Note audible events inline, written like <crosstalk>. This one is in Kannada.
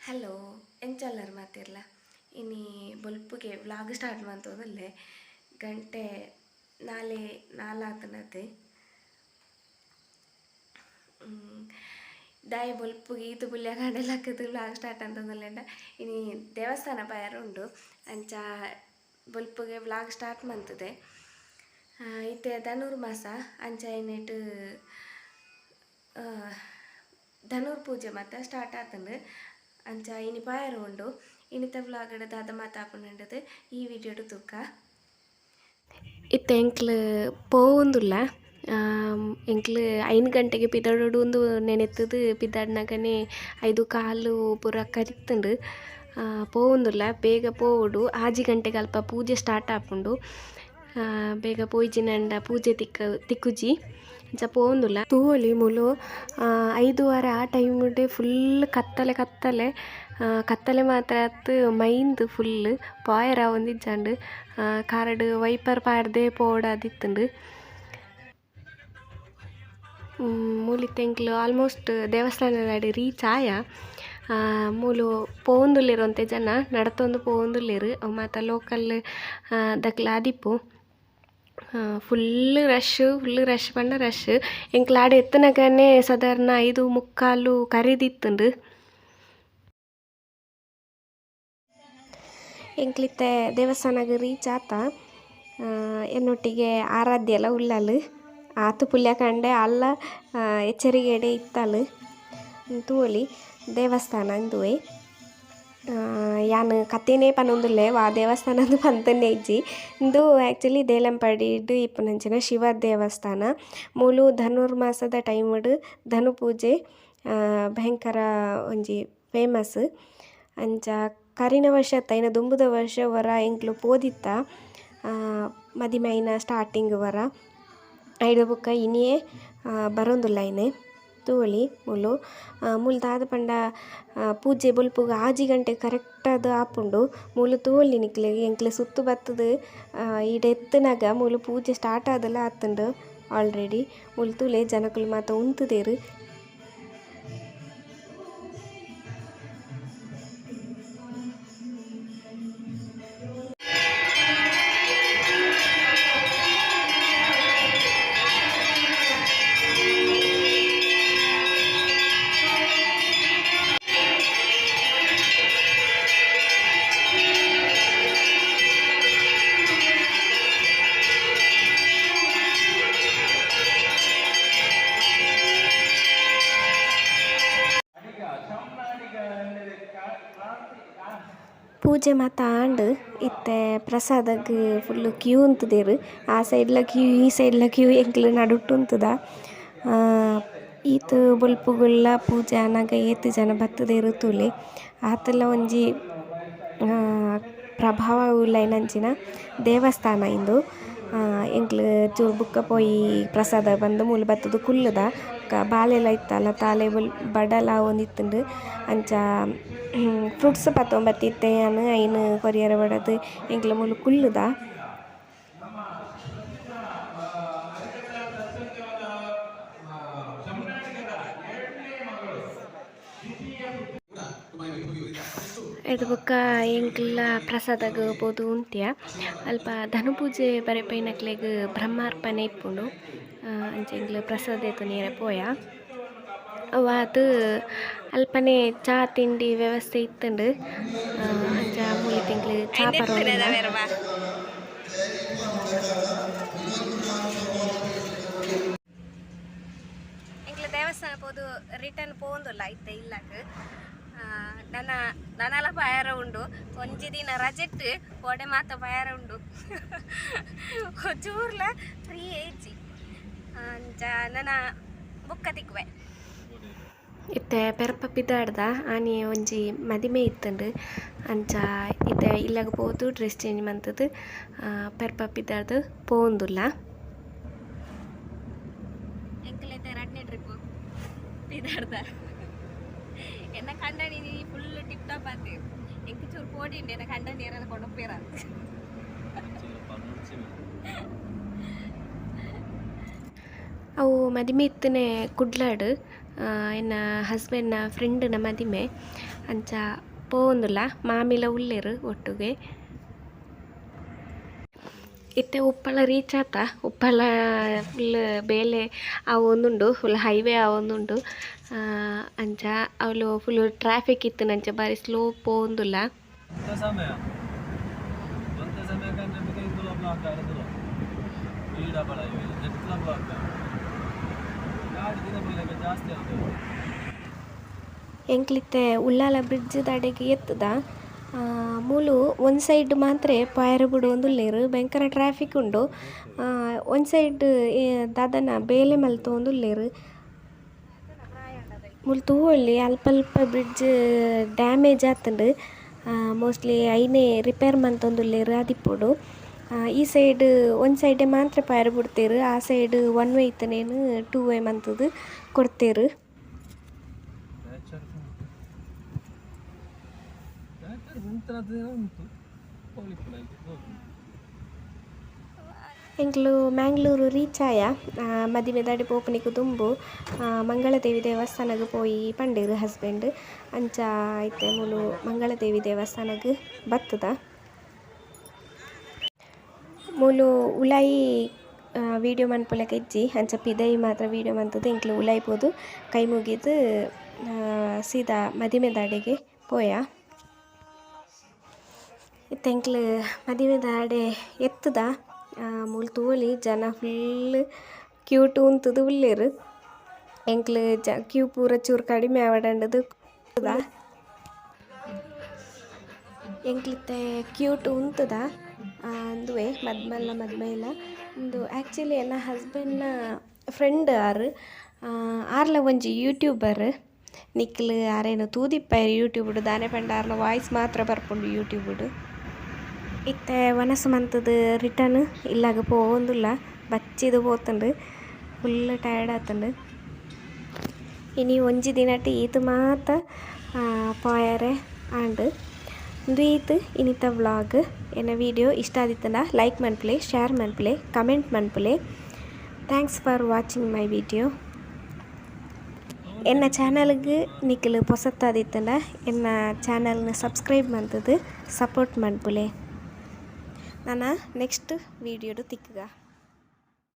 ಹಲೋ ಎಂಚಲ್ಲರು ಮಾತಿರ್ಲ ಇನಿ ಬೊಲ್ಪುಗೆ ವ್ಲಾಗ್ ಸ್ಟಾರ್ಟ್ ಮಾಡ್ತೋದಲ್ಲೇ? ಗಂಟೆ ನಾಳೆ ಹ್ಮ್, ದಾಯಿ ಬೊಲ್ಪುಗೆ ಈತು ಪುಲ್ಯ ಹಾಕಿದ್ರು ವ್ಲಾಗ್ ಸ್ಟಾರ್ಟ್ ಅಂತಂದಲ್ಲೆಂಡ ಇನಿ ದೇವಸ್ಥಾನ ಬಯರು ಉಂಡು, ಅಂಚ ಬೊಲ್ಪುಗೆ ವ್ಲಾಗ್ ಸ್ಟಾರ್ಟ್ ಮಂತದೆ. ಇತ್ತೆ ಧನುರ್ ಮಾಸ, ಅಂಚ ಏನಿಟ್ಟು ಧನುರ್ ಪೂಜೆ ಮಾತ ಸ್ಟಾರ್ಟ್ ಆತಂಡು ಅಂಚ ಇನಿ ಪಾಯರ ಉಂಡು ಇನಿತ ವ್ಲಾಗಡ್ ದಾದ ಮಾತಾಪುಂಡದು ಈ ವಿಡಿಯೋಡು ತೂಕ ಇತ್ತೆ ಎಂಕ್ಲು ಐನು ಗಂಟೆಗೆ ಪಿದಾಡೋಡು ಒಂದು ನೆನೆತ್ತದು ಪಿದಾಡ್ನಾಗನೆ ಐದು ಕಾಲು ಪೂರ ಕರಿತುಂಡು ಪೋವೊಂದುಲ್ಲ ಬೇಗ ಪೋವೊಡು ಆಜಿ ಗಂಟೆಗೆ ಅಲ್ಪ ಪೂಜೆ ಸ್ಟಾರ್ಟ್ ಆಪುಂಡು ಬೇಗ ಪೋಯ್ಜಿನಂಡ ಪೂಜೆ ತಿಕ್ಕ ತಿಕ್ಕುಜಿ ಅಂಚ ಪೋವೊಂದುಲ್ಲ ತೂವೊಲಿ ಮುಲು ಐದು ಐದುವರೆ ಆ ಟೈಮ್ಡೆ ಫುಲ್ ಕತ್ತಲೆ ಕತ್ತಲೆ ಕತ್ತಲೆ ಮಾತ್ರ ಅತ್ತು ಮೈಂದು ಫುಲ್ ಪಾಯರ ಒಂದಿಜ್ಜಾಂಡು ಕಾರಡ್ ವೈಪರ್ ಪಾಡ್ದೆ ಪೋಡಾದಿತ್ತುಂಡು. ಮೂಲಿತ್ತೆಂಕ್ಲು ಆಲ್ಮೋಸ್ಟ್ ದೇವಸ್ಥಾನದ ರೀಚ್ ಆಯ. ಮೂಲು ಪೋವೊಂದುಲ್ಲೆರ್ ಜನ, ನಡತೊಂದು ಪೋವೊಂದುಲ್ಲೆರ್ ಮಾತ ಲೋಕಲ್ ದಕ್ಲ ಆದಿಪ್ಪು ಫುಲ್ ರಶ್ ಫುಲ್ ರಶ್ ಪಂಡ ರಶ್ ಆಡೆ ಎತ್ತನಗನೆ ಸಾಧಾರಣ ಐದು ಮುಕ್ಕಾಲು ಕರೆದಿತ್ತುಂಡು ಎಂಕ್ಲಿತ್ತೆ ದೇವಸ್ಥಾನಗ್ ರೀಚ್ ಆತ ಎನ್ನೊಟ್ಟಿಗೆ ಆರಾಧ್ಯ ಎಲ್ಲ ಉಳ್ಳಲು ಆತು ಪುಲ್ಯ ಕಂಡೆ ಅಲ್ಲ ಎಚ್ಚರಿಗೆಡೆ ಇತ್ತಲು ತೂಲಿ ದೇವಸ್ಥಾನ ಅಂದುವೆ ಯಾನ್ ಕತೆನೇ ಪನೊಂದುಲ್ಲೆ, ವಾ ದೇವಸ್ಥಾನದ ಪಂತನ್ನೆ ಇಜ್ಜಿ. ಇಂದು ಆ್ಯಕ್ಚುಲಿ ದೇಲಂಪಡಿಡ್ ಇಪ್ಪುನಂಚಿನ ಶಿವ ದೇವಸ್ಥಾನ. ಮೂಲು ಧನುರ್ಮಾಸದ ಟೈಮ್ಡ್ ಧನು ಪೂಜೆ ಭಯಂಕರ ಒಂಜಿ ಫೇಮಸ್ ಅಂಚ ಕರಿನ ವರ್ಷ ಐನ ದುಂಬುದ ವರ್ಷ ವರ ಎಂಕ್ಲು ಪೋದಿತ್ತ ಮದಿಮೈನ ಸ್ಟಾರ್ಟಿಂಗ್ ವರ. ಐದು ಬುಕ್ಕ ಇನಿಯೇ ಬರೊಂದುಲ್ಲ ಐನೆ. ತೂವೊಲಿ ಮುಲು ಮೂಲು ದಾದ ಪಂಡ ಪೂಜೆ ಬೊಲ್ಪುಗು ಆಜಿ ಗಂಟೆ ಕರೆಕ್ಟ್ ಅದು ಆಪುಂಡು ಮೂಲು ತೂವೊಲಿ ನಿಕ್ಲೆ, ಎಂಕ್ಲೆ ಸುತ್ತು ಬತ್ತದು ಈಡೆ ಎತ್ತನಾಗ ಮೂಲು ಪೂಜೆ ಸ್ಟಾರ್ಟ್ ಆದಲ್ಲ ಆತುಂಡು ಆಲ್ರೆಡಿ ಮೂಲು ತೂಲೆ ಜನಕುಲು ಮಾತ ಉಂತುದೆರ್. ಪೂಜೆ ಮಾತ ಆಂಡ್ ಇತ್ತೆ ಪ್ರಸಾದಗ್ ಫುಲ್ ಕ್ಯೂ ಉಂತುದೆರ್ ಆ ಸೈಡ್ಲ ಕ್ಯೂ ಈ ಸೈಡ್ಲ ಕ್ಯೂ ಎಂಕ್ಲು ನಡುಟ್ಟು ಉಂತುದ. ಈತ ಬೊಲ್ಪುಗುಲ್ಲ ಪೂಜೆ ಆನಗ ಏತ್ ಜನ ಬತ್ತುದೆರ್ ತೂಲೆ. ಆತಲ ಒಂಜಿ ಪ್ರಭಾವ ಉಳ್ಳೈನಂಚಿನ ದೇವಸ್ಥಾನ ಇಂದು. ಎಂಕ್ಲು ಚೂರು ಬುಕ್ಕ ಪೋಯಿ ಪ್ರಸಾದ ಬಂದು ಮೂಲು ಬತ್ತುದು ಕುಲ್ಲುದ. ಕ ಬಾಲೆಲ ಇತ್ತಲ್ಲ ತಾಲೆ ಬಡಲ ಒಂದಿತ್ತುಂಡು ಅಂಚ ಫ್ರೂಟ್ಸ್ ಪತ್ತೊಂಬತ್ತಿತ್ತೆ ಅನ್, ಐನ್ ಕೊರಿಯರ ಬಡದು ಎಂಕ್ಲ ಮೂಲು ಕುಲ್ಲುದ. ಇದು ಬೊಕ್ಕ ಎಂಕ್ಲ ಪ್ರಸಾದಗ್ ಬೋದು ಉಂತ್ಯ. ಅಲ್ಪ ಧನುಪೂಜೆ ಬರೆಪೈನಕ್ಲೆಗ್ ಬ್ರಹ್ಮಾರ್ಪಣೆ ಇಪ್ಪುಂಡು. ಆ, ಅಂಚ ಎಂಕ್ಲು ಪ್ರಸಾದ ಏತು ನೀರೆ ಪೋಯ. ಅವಾತ್ ಅಲ್ಪನೆ ಚಾ ತಿಂಡಿ ವ್ಯವಸ್ಥೆ ಇತ್ತುಂಡು ಅಂಚ ಮೂಲಿ ತಿಂಗ್ಳು ಚಾ ಪರವಾಗಿಲ್ಲ. ದೇವಸ್ಥಾನ ಪೋದು ರಿಟರ್ನ್ ಪೋಂದುಲ್ಲ ಇತ್ತೆ ಇಲ್ಲಕ್ ನನ್ನ ನನಲ ಪಯರ ಉಂಡು. ಒಂಜಿ ದಿನ ರಜೆಟ್ ಒಡೆ ಮಾತ ಪಯರ ಉಂಡು. <laughs> ಚೂರ್ಲ ಫ್ರೀ ಏಜಿ. ನನ್ನ ಬುಕ್ಕ ತಿಕ್ಕುವೆ. ಇತ್ತೆ ಪೆರಪ ಪಿದಾಡ್ದ ಆನಿ ಒಂಜಿ ಮದಿಮೆ ಇತ್ತಂಡು. ಅಂಚ ಇತ್ತೆ ಇಲ್ಲಗ ಪೋದು ಡ್ರೆಸ್ ಚೇಂಜ್ ಮಂತದ್ದು ಪೆರಪ ಪಿದಾಡ್ದು ಪೋಂದುಲ್ಲ. ಎಂಕಲೈತೆ ಎರಡನೇ ಟ್ರಿಪ್ ಪಿದಾಡ್ದ. ಎನ್ನ ಕಂಡ ನೀನು ಫುಲ್ ಟಿಪ್ ಟಾಪ್ ಆತಿ. ಎಂಕ ಚೂರು ಪೋಡಿಂಡೆ ಎನ್ನ ಕಂಡ ನೀರನ್ನ ಕೊಂಡೋಗ್ಬೇರ ಅವು ಮದಿಮೆ ಇತ್ತನೆ ಕುಡ್ಲಾಡ್. ಎನ್ನ ಹಸ್ಬೆಂಡ್ನ ಫ್ರೆಂಡ್ನ ಮದಿಮೆ. ಅಂಚ ಪೋವೊಂದುಲ್ಲ ಮಾಮಿಲ ಉಲ್ಲೆರ್ ಒಟ್ಟುಗೆ. ಇತ್ತೆ ಉಪ್ಪಳ ರೀಚ್ ಆತ. ಉಪ್ಪಳ ಫುಲ್ ಬೇಲೆ ಆವೊಂದುಂಡು ಫುಲ್ ಹೈವೇ ಆವೊಂದುಂಡು. ಆ, ಅಂಚ ಅವಳು ಫುಲ್ ಟ್ರಾಫಿಕ್ ಇತ್ತು ಅಂಚ ಬಾರಿ ಸ್ಲೋ ಪೋವೊಂದುಲ್ಲ. ఎంత ಎಂಕ್ಲಿತ್ತೆ ಉಳ್ಳಾಲ ಬ್ರಿಡ್ಜ್ ದಾಡೆಗೆ ಎತ್ತದ. ಮೂಲು ಒಂದು ಸೈಡ್ ಮಾತ್ರ ಪಾಯರ ಬಿಡೊಂದುಲ್ಲೆರ್ ಭಯಂಕರ ಟ್ರಾಫಿಕ್ ಉಂಡು. ಒಂದು ಸೈಡ್ ದಾದನ ಬೇಲೆ ಮಲ್ತೊಂದುಲ್ಲೆರ್ ಮುಲ್ ತೂವೊಳ್ಳಿ ಅಲ್ಪ ಅಲ್ಪ ಬ್ರಿಡ್ಜ್ ಡ್ಯಾಮೇಜ್ ಆತುಂಡು. ಮೋಸ್ಟ್ಲಿ ಐನೇ ರಿಪೇರ್ ಮಂತೊಂದುಲ್ಲೆರ್ ಆದಿಪ್ಪೊಡು ಆ, ಈ ಸೈಡ್ ಒಂದು ಸೈಡೆ ಮಾತ್ರ ಪಾಯರ ಬಿಡ್ತೇರು ಆ ಸೈಡ್ ಒನ್ ವೇ ಇತ್ತನೇನು ಟೂ ವೇ ಮಂತದ್ದು ಕೊಡ್ತೇರು. ಎಂಕ್ಲು ಮ್ಯಾಂಗ್ಳೂರು ರೀಚ್ ಆಯ ಆ, ಮದಿಮೆ ದಾಡಿ ಪೋಪನಿಗೆ ಆ, ಮಂಗಳದೇವಿ ದೇವಸ್ಥಾನಗ್ ಪೋಯಿ ಪಂಡೇರು ಹಸ್ಬೆಂಡ್ ಅಂಚ ಐತೆ ಮುಲು ಮಂಗಳದೇವಿ ದೇವಸ್ಥಾನಗ್ ಬತ್ತದ. ಮೂಲು ಉಲಾಯಿ ವಿಡಿಯೋ ಮನ್ಪುಲಕ ಇಜ್ಜಿ. ಅಂಚ ಪಿದೈ ಮಾತ್ರ ವೀಡಿಯೋ ಮಂತದ್ದು ಎಂಕ್ಲು ಉಲಾಯಿ ಪೋದು ಕೈ ಮುಗಿದು ಸೀದಾ ಮದಿಮೆ ದಾಡೆಗೆ ಪೋಯ. ಇತ್ತೆಂಕ್ಲು ಮದಿಮೆ ದಾಡೆ ಎತ್ತದ ಮೂಲು ತೂವಲಿ ಜನ ಫುಲ್ ಕ್ಯೂಟ್ ಉಂತದು ಉಲ್ಲೆರ್. ಎಂಕ್ಲು ಜ ಕ್ಯೂ ಪೂರ ಚೂರು ಕಡಿಮೆ ಆವಡಂಡದು ಎಂಕ್ಲಿತ್ತೆ ಕ್ಯೂಟ್ ಉಂತದ? ಅಂದುವೆ, ಮದ್ಮಲ್ಲ ಇಲ್ಲ ಒಂದು ಆ್ಯಕ್ಚುಲಿ ನನ್ನ ಹಸ್ಬೆಂಡ್ನ ಫ್ರೆಂಡ್ ಆರು ಆರ್ಲ ಒಂಜಿ ಯೂಟ್ಯೂಬರ್ ನಿಕ್ಲ್ ಆರೇನು ತೂದಿಪ್ಪಾಯ್ರು ಯೂಟ್ಯೂಬ್ಡು ದಾನೆ ಪಂಡ ಆರ್ಲ ವಾಯ್ಸ್ ಮಾತ್ರ ಬರ್ಪುಂಡು ಯೂಟ್ಯೂಬ್ಡು ಇತ್ತೆ ಒನಸು ಮಂತದ ರಿಟರ್ನ್ ಇಲ್ಲಾಗ ಪೋವೊಂದುಲ್ಲ ಬಚ್ಚಿದು ಪೋತುಂಡು ಫುಲ್ ಟಯರ್ಡ್ ಆತುಂಡು ಇನಿ ಒಂಜಿ ದಿನಟಿ ಈತು ಮಾತ ಪಾಯರೆ, ಆಂಡ್ ಇಂದು ಈತ್ ಇನಿತ ವ್ಲಾಗ್ ಎನ್ನ ವಿಡಿಯೋ ಇಷ್ಟ ಆದಿತ್ತಂಡ like ಮನ್ಪುಲೆ share ಮನ್ಪುಲೆ comment ಮನ್ಪುಲೆ thanks for watching my video ಎನ್ನ ಚಾನಲ್ಗೆ ನಿಖಲ್ ಪೊಸತ್ತಾದಿತ್ತಂಡ ಎನ್ನ ಚಾನಲ್ನ ಸಬ್ಸ್ಕ್ರೈಬ್ ಮಂತದ್ದು ಸಪೋರ್ಟ್ ಮನ್ಪುಲೆ ನಾನು ನೆಕ್ಸ್ಟ್ ವೀಡಿಯೋಡು ತಿಕ್ಕಗ